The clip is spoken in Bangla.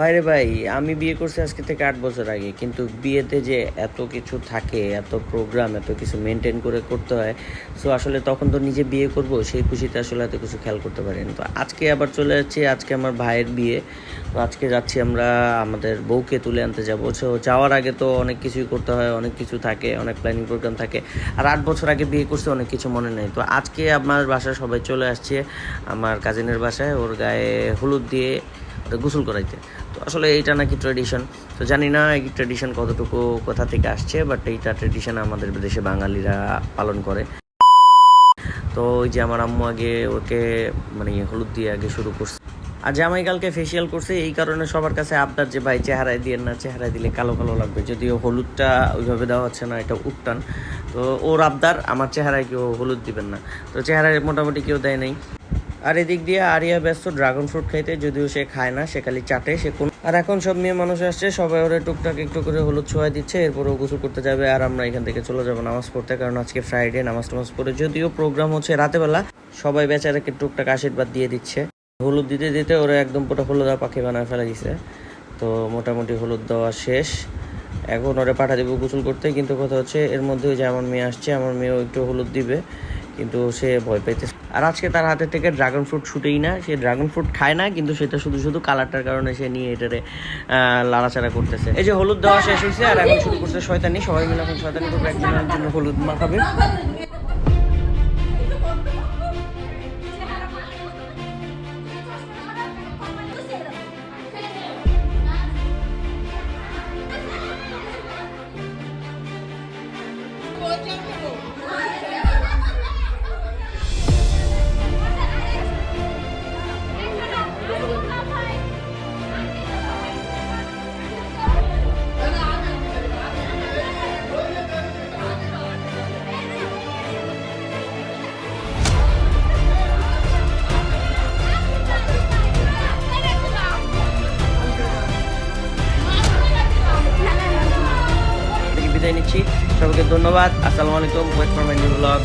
বাইরে ভাই, আমি বিয়ে করছি আজকে থেকে আট বছর আগে, কিন্তু বিয়েতে যে এত কিছু থাকে, এত প্রোগ্রাম এত কিছু মেনটেন করে করতে হয় সো আসলে তখন তো নিজে বিয়ে করব, সেই খুশিতে আসলে এত কিছু খেয়াল করতে পারিনি। তো আজকে আবার চলে যাচ্ছি, আজকে আমার ভাইয়ের বিয়ে, তো আজকে যাচ্ছি আমরা আমাদের বউকে তুলে আনতে যাব। সো যাওয়ার আগে তো অনেক কিছুই করতে হয়, অনেক কিছু থাকে, অনেক প্ল্যানিং প্রোগ্রাম থাকে, আর আট বছর আগে বিয়ে করছে, অনেক কিছু মনে নেই। তো আজকে আমার বাসায় সবাই চলে আসছে, আমার কাজিনের বাসায়, ওর গায়ে হলুদ দিয়ে গোসল করাইতে। তো আসলে এইটা নাকি ট্রেডিশন তো জানি না এই ট্রেডিশন কতটুকু, কোথা থেকে আসছে বাট এইটা ট্রেডিশন আমাদের দেশে বাঙালিরা পালন করে। তো ওই যে আমার আম্মু আগে ওকে মানে হলুদ দিয়ে আগে শুরু করছে। আর জামাই কালকে ফেসিয়াল করছে, এই কারণে সবার কাছে আবদার যে, ভাই, চেহারায় দিয়ে না, চেহারায় দিলে কালো কালো লাগবে। যদিও হলুদটা ওইভাবে দেওয়া হচ্ছে না, এটা উত্তান। তো ওর আবদার, আমার চেহারায় কেউ হলুদ দিবেন না। তো চেহারায় মোটামুটি কেউ দেয় নাই। আর এদিক দিয়ে আরিয়া ব্যস্ত ড্রাগন ফ্রুট খাইতে, যদিও সে খায় না, সে খালি চাটে, সে কোন আর এখন সব মেয়ে মানুষ আসছে, সবাই ওরে টুকটাক একটু করে হলুদ ছোঁয়া দিচ্ছে এরপরে ও গোসল করতে যাবে, আর আমরা এখান থেকে চলে যাব নামাজ পড়তে, কারণ আজকে ফ্রাইডে নামাজ টামাজ পড়ে, যদিও প্রোগ্রাম হচ্ছে রাতেবেলা, সবাই বেচারাকে টুকটাক আশীর্বাদ দিয়ে দিচ্ছে। হলুদ দিতে দিতে ওরা একদম পুরো হলুদা পাখি বানায় ফেলে দিছে। তো মোটামুটি হলুদ দেওয়া শেষ। এখন ওরা পাঠা দেবো গোসল করতে, কিন্তু কথা হচ্ছে এর মধ্যে যে আমার মেয়ে আসছে, আমার মেয়েও একটু হলুদ দিবে। কিন্তু সে ভয় পাইতেছে। আর আজকে তার হাতে থেকে ড্রাগন ফ্রুট ছুটেই না। সে ড্রাগন ফ্রুট খায় না, কিন্তু সেটা শুধু শুধু কালারটার কারণে সে নিয়ে এটারে লাড়াচাড়া করতেছে। এই যে হলুদ দেওয়া শেষ হয়েছে, আর এখন শুরু করছে শয়তানি। সবাই মিলে এখন শয়তানি করবে একজনের জন্য হলুদ মাখাবে। থেকে বিদায় নিচ্ছি। সবাইকে ধন্যবাদ। আসসালামু আলাইকুম। Wait for my new blog